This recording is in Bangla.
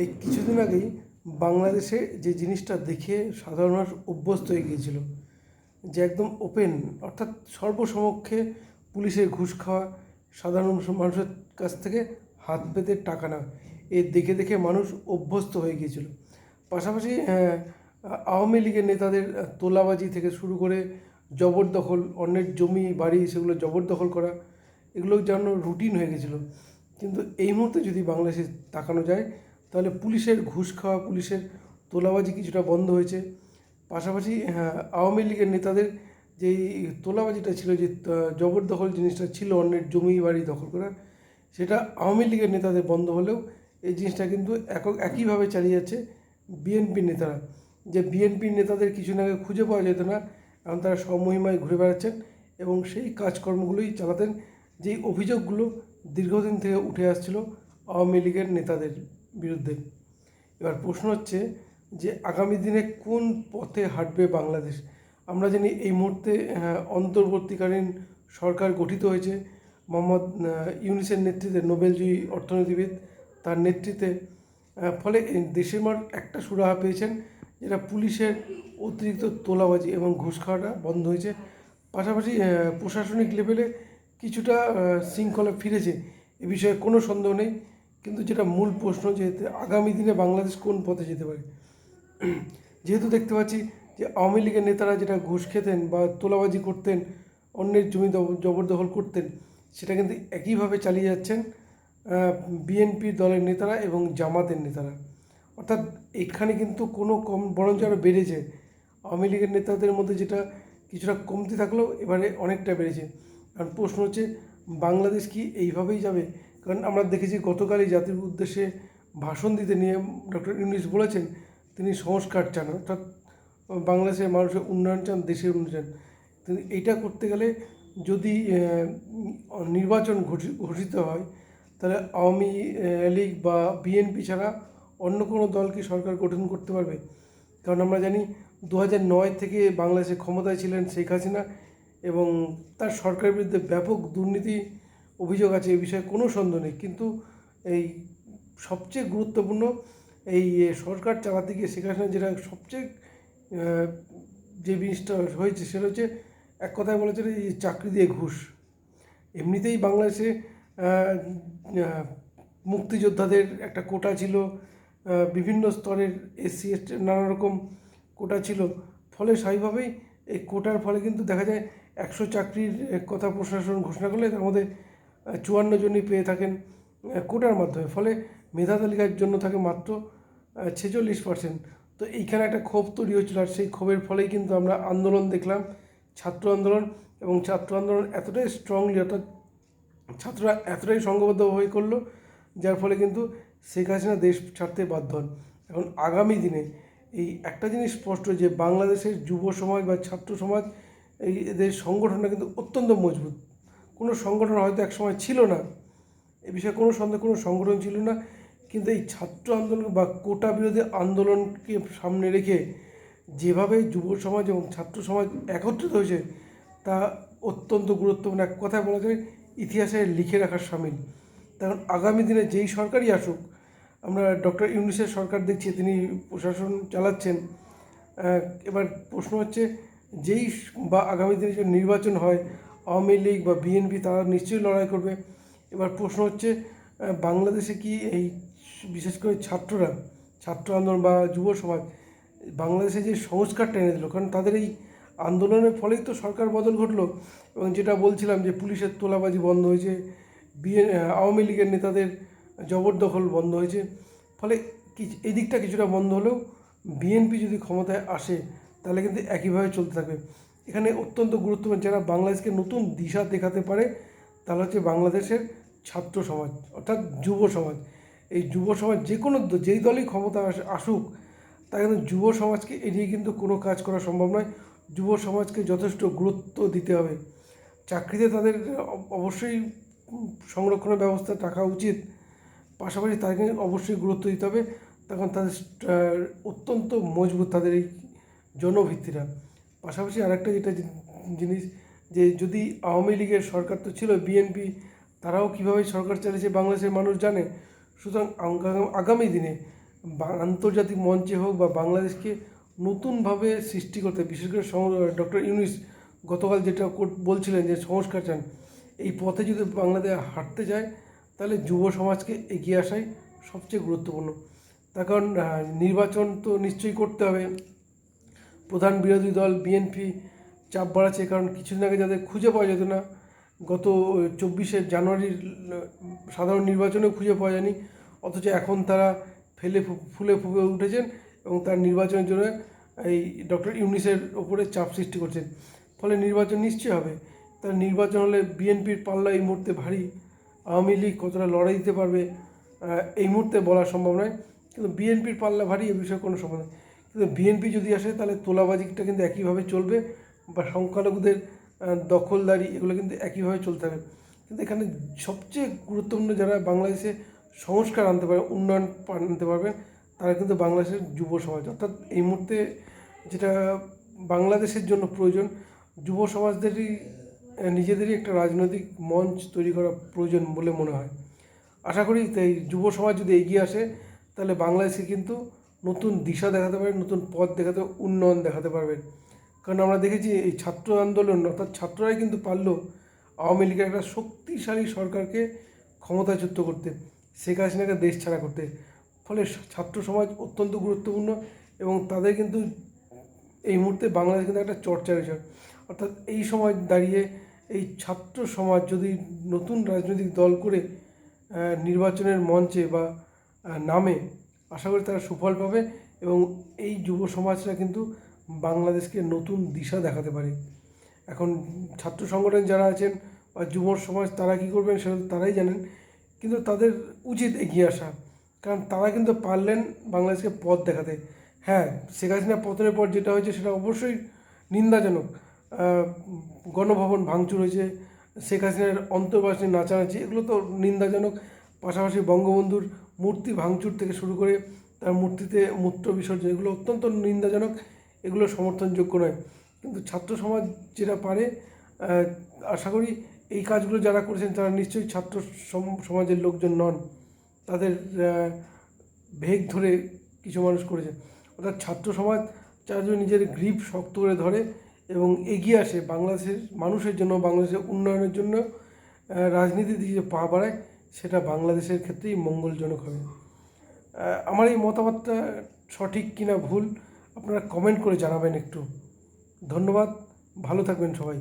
এই কিছুদিন আগেই বাংলাদেশে যে জিনিসটা দেখে সাধারণ মানুষ অভ্যস্ত হয়ে গিয়েছিল, যে একদম ওপেন অর্থাৎ সর্বসমক্ষে পুলিশের ঘুষ খাওয়া, সাধারণ মানুষের কাছ থেকে হাত পেতে টাকা নেওয়া, এ দেখে দেখে মানুষ অভ্যস্ত হয়ে গিয়েছিল। পাশাপাশি আওয়ামী লীগের নেতাদের তোলাবাজি থেকে শুরু করে জবরদখল, অন্যের জমি, বাড়ি সেগুলো জবরদখল করা, এগুলো যেন রুটিন হয়ে গেছিল কিন্তু এই মুহূর্তে যদি বাংলাদেশে তাকানো যায় তাহলে পুলিশের ঘুষ খাওয়া, পুলিশের তোলাবাজি কিছুটা বন্ধ হয়েছে। পাশাপাশি আওয়ামী লীগের নেতাদের যেই তোলাবাজিটা ছিল, যে জবরদখল জিনিসটা ছিল, অন্যের জমি বাড়ি দখল করা, সেটা আওয়ামী লীগের নেতাদের বন্ধ হলেও এই জিনিসটা কিন্তু একক, একইভাবে চালিয়ে যাচ্ছে বিএনপির নেতারা। যে বিএনপির নেতাদের কিছুদিন আগে খুঁজে পাওয়া যেত না, এখন তারা স্বমহিমায় ঘুরে বেড়াচ্ছেন এবং সেই কাজকর্মগুলোই চালাতেন, যেই অভিযোগগুলো দীর্ঘদিন থেকে উঠে আসছিল আওয়ামী লীগের নেতাদের। বিরুদ্ধে। এবার প্রশ্ন হচ্ছে যে আগামী দিনে কোন পথে হাঁটবে বাংলাদেশ? আমরা জানি এই মুহূর্তে অন্তর্বর্তীকালীন সরকার গঠিত হয়েছে। মোহাম্মদ ইউনিসের নেতৃত্বে নোবেলজয়ী অর্থনীতিবিদ তার নেতৃত্বে ফলে দেশের মার একটা সুরাহা পেয়েছেন যেটা পুলিশের অতিরিক্ত তোলাবাজি এবং ঘুষ খাওয়াটা বন্ধ হয়েছে। পাশাপাশি প্রশাসনিক লেভেলে কিছুটা শৃঙ্খলা ফিরেছে। এ বিষয়ে কোনো সন্দেহ নেই। কিন্তু যেটা মূল প্রশ্ন যে আগামী দিনে বাংলাদেশ কোন পথে যেতে পারে? যেহেতু দেখতে পাচ্ছি যে আওয়ামী লীগের নেতারা যেটা ঘুষ খেতেন বা তোলাবাজি করতেন, অন্যের জমি জবরদখল করতেন, সেটা কিন্তু একইভাবে চালিয়ে যাচ্ছেন বিএনপি দলের নেতারা এবং জামাতের নেতারা। অর্থাৎ এখানে কিন্তু কোনো কম, বরঞ্চ আরও বেড়েছে। আওয়ামী লীগের নেতাদের মধ্যে যেটা কিছুটা কমতি থাকলেও এবারে অনেকটা বেড়েছে। কারণ প্রশ্ন হচ্ছে, বাংলাদেশ কি এইভাবেই যাবে? কারণ আমরা দেখেছি গতকালই জাতির উদ্দেশ্যে ভাষণ দিতে নিয়ে ডক্টর ইউনিস বলেছেন, তিনি সংস্কার চান, অর্থাৎ বাংলাদেশের মানুষের উন্নয়ন চান, দেশের উন্নয়ন কিন্তু এইটা করতে গেলে যদি নির্বাচন ঘোষিত হয়, তাহলে আওয়ামী লীগ বা বিএনপি ছাড়া অন্য কোনো দল কি সরকার গঠন করতে পারবে? কারণ আমরা জানি দু নয় থেকে বাংলাদেশে ক্ষমতায় ছিলেন শেখ হাসিনা এবং তার সরকারের বিরুদ্ধে ব্যাপক দুর্নীতি অভিযোগ আছে এই বিষয়ে কোনো সন্দেহ নেই। কিন্তু এই সবচেয়ে গুরুত্বপূর্ণ এই সরকার চালাতে গিয়ে শেখ হাসিনা যেটা সবচেয়ে যে জিনিসটা হয়েছে সেটা হচ্ছে এক কথায় বলা চলে এই চাকরি দিয়ে ঘুষ। এমনিতেই বাংলাদেশে মুক্তিযোদ্ধাদের একটা কোটা ছিল বিভিন্ন স্তরের এসসি, এসটি, নানা রকম কোটা ছিল। ফলে স্বাভাবিকভাবেই এই কোটার ফলে কিন্তু দেখা যায় একশো চাকরির কথা প্রশাসন ঘোষণা করলে তার মধ্যে চুয়ান্ন জনই পেয়ে থাকেন কোটার মাধ্যমে। ফলে মেধা তালিকার জন্য থাকে মাত্র ছেচল্লিশ পার্সেন্ট তো এইখানে একটা ক্ষোভ তৈরি হয়েছিল আর সেই ক্ষোভের ফলেই কিন্তু আমরা আন্দোলন দেখলাম, ছাত্র আন্দোলন। এবং ছাত্র আন্দোলন এতটাই স্ট্রংলি অর্থাৎ ছাত্ররা এতটাই সংঘবদ্ধ হয়ে করল, যার ফলে কিন্তু শেখ হাসিনা দেশ ছাড়তে বাধ্য হন। এখন আগামী দিনে এই একটা জিনিস স্পষ্ট যে বাংলাদেশের যুব সমাজ বা ছাত্র সমাজ, এই এদের সংগঠনটা কিন্তু অত্যন্ত মজবুত। কোনো সংগঠন হয়তো একসময় ছিল না। এ বিষয়ে কোনো সন্দেহ, কোনো সংগঠন ছিল না। কিন্তু এই ছাত্র আন্দোলন বা কোটা বিরোধী আন্দোলনকে সামনে রেখে যেভাবে যুব সমাজ এবং ছাত্র সমাজ একত্রিত হয়েছে, তা অত্যন্ত গুরুত্বপূর্ণ। এক কথায় বলা যায়, ইতিহাসে লিখে রাখার সামিল। কারণ আগামী দিনে যেই সরকারই আসুক, আমরা ডক্টর ইউনিসের সরকার দেখছি, তিনি প্রশাসন চালাচ্ছেন। এবার প্রশ্ন হচ্ছে, যেই বা আগামী দিনে যে নির্বাচন হয় আওয়ামী লীগ বা বিএনপি তারা নিশ্চয়ই লড়াই করবে। এবার প্রশ্ন হচ্ছে বাংলাদেশে কি এই বিশেষ করে ছাত্ররা, ছাত্র আন্দোলন বা যুব সমাজ, বাংলাদেশে যে সংস্কারটা এনে দিল, কারণ তাদের এই আন্দোলনের ফলেই তো সরকার বদল ঘটলো। এবং যেটা বলছিলাম যে পুলিশের তোলাবাজি বন্ধ হয়েছে, বিএ আওয়ামী লীগের নেতাদের জবরদখল বন্ধ হয়েছে, ফলে কি এই দিকটা কিছুটা বন্ধ হলেও বিএনপি যদি ক্ষমতায় আসে, তাহলে কিন্তু একইভাবে চলতে থাকবে। এখানে অত্যন্ত গুরুত্বপূর্ণ। যারা বাংলাদেশকে নতুন দিশা দেখাতে পারে তাহলে হচ্ছে বাংলাদেশের ছাত্র সমাজ, অর্থাৎ যুব সমাজ। এই যুব সমাজ যে কোনো যেই দলই ক্ষমতা আস- আসুক তা কিন্তু যুব সমাজকে এড়িয়ে কিন্তু কোনো কাজ করা সম্ভব নয়। যুব সমাজকে যথেষ্ট গুরুত্ব দিতে হবে। চাকরিতে তাদের অবশ্যই সংরক্ষণের ব্যবস্থা থাকা উচিত। পাশাপাশি তাদেরকে অবশ্যই গুরুত্ব দিতে হবে। তখন তাদের অত্যন্ত মজবুত তাদের এই জনভিত্তিটা। পাশাপাশি আরেকটা যেটা জিনিস যে যদি আওয়ামী লীগের সরকার তো ছিল, বিএনপি, তারাও কীভাবে সরকার চালিয়েছে বাংলাদেশের মানুষ জানে। সুতরাং আগামী দিনে আন্তর্জাতিক মঞ্চে হোক বা বাংলাদেশকে নতুনভাবে সৃষ্টি করতে, বিশেষ করে ডক্টর ইউনিস গতকাল যেটা বলছিলেন যে সংস্কার চান, এই পথে যদি বাংলাদেশ হাঁটতে যায়, তাহলে যুব সমাজকে এগিয়ে আসাই সবচেয়ে গুরুত্বপূর্ণ। তার কারণ নির্বাচন তো নিশ্চয়ই করতে হবে। প্রধান বিরোধী দল বিএনপি চাপ বাড়াচ্ছে কারণ কিছুদিন আগে যাদের খুঁজে পাওয়া যেত না, গত চব্বিশে জানুয়ারির সাধারণ নির্বাচনেও খুঁজে পাওয়া যায়নি, অথচ এখন তারা ফেলে ফুলে ফুলে উঠেছেন এবং তার নির্বাচনের জন্য এই ডক্টর ইউনিসের ওপরে চাপ সৃষ্টি করছেন। ফলে নির্বাচন নিশ্চয় হবে। তার নির্বাচন হলে বিএনপির পাল্লা এই মুহূর্তে ভারী। আওয়ামী লীগ কতটা লড়াই দিতে পারবে এই মুহূর্তে বলা সম্ভব নয়। কিন্তু বিএনপির পাল্লা ভারী এ বিষয়ে কোনো সম্ভব নয়। কিন্তু বিএনপি যদি আসে, তাহলে তোলাবাজিটা কিন্তু একইভাবে চলবে বা সংখ্যালঘুদের দখলদারি এগুলো কিন্তু একইভাবে চলতে হবে। কিন্তু এখানে সবচেয়ে গুরুত্বপূর্ণ যারা বাংলাদেশে সংস্কার আনতে পারে, উন্নয়ন আনতে পারবেন, তারা কিন্তু বাংলাদেশের যুব সমাজ। অর্থাৎ এই মুহূর্তে যেটা বাংলাদেশের জন্য প্রয়োজন, যুব সমাজদেরই নিজেদেরই একটা রাজনৈতিক মঞ্চ তৈরি করা প্রয়োজন বলে মনে হয়। আশা করি তাই যুব সমাজ যদি এগিয়ে আসে, তাহলে বাংলাদেশে কিন্তু নতুন দিশা দেখাতে পারবে নতুন পথ দেখাতে, উন্নয়ন দেখাতে পারবে কারণ আমরা দেখেছি এই ছাত্র আন্দোলন, অর্থাৎ ছাত্ররাই কিন্তু পারল আওয়ামী লীগের একটা শক্তিশালী সরকারকে ক্ষমতাচ্যুত করতে, শেখ হাসিনাকে দেশ ছাড়া করতে। ফলে ছাত্র সমাজ অত্যন্ত গুরুত্বপূর্ণ এবং তাদের কিন্তু এই মুহূর্তে বাংলাদেশ কিন্তু একটা চর্চার বিষয় অর্থাৎ এই সময় দাঁড়িয়ে এই ছাত্র সমাজ যদি নতুন রাজনৈতিক দল করে নির্বাচনের মঞ্চে বা নামে আশা করি তারা সুফল পাবে এবং এই যুব সমাজরা কিন্তু বাংলাদেশকে নতুন দিশা দেখাতে পারে। এখন ছাত্র সংগঠন যারা আছেন বা যুব সমাজ তারা কী করবেন সেটা তারাই জানেন, কিন্তু তাদের উচিত এগিয়ে আসা। কারণ তারা কিন্তু পারলেন বাংলাদেশকে পথ দেখাতে। হ্যাঁ শেখ হাসিনা পতনের পর যেটা হয়েছে সেটা অবশ্যই নিন্দাজনক। গণভবন ভাঙচুর হয়েছে, শেখ হাসিনার অন্তর্বাসী নাচানাচি, এগুলো তো নিন্দাজনক। পাশাপাশি বঙ্গবন্ধুর মূর্তি ভাঙচুর থেকে শুরু করে তার মূর্তিতে মূত্র বিসর্জন এগুলো অত্যন্ত নিন্দাজনক এগুলো সমর্থনযোগ্য নয়। কিন্তু ছাত্র সমাজ যেটা পারে আশা করি এই কাজগুলো যারা করেছেন তারা নিশ্চয়ই ছাত্র সম- সমাজের লোকজন নন। তাদের ভেগ ধরে কিছু মানুষ করেছে। অর্থাৎ ছাত্র সমাজ যারা নিজের গ্রিপ শক্ত করে ধরে এবং এগিয়ে আসে বাংলাদেশের মানুষের জন্য বাংলাদেশের উন্নয়নের জন্য আহ, দিকে পা বাড়ায় সেটা বাংলাদেশের ক্ষেত্রেই মঙ্গলজনক হবে। আমার এই মতামতটা সঠিক কিনা ভুল, আপনারা কমেন্ট করে জানাবেন একটু। ধন্যবাদ, ভালো থাকবেন সবাই।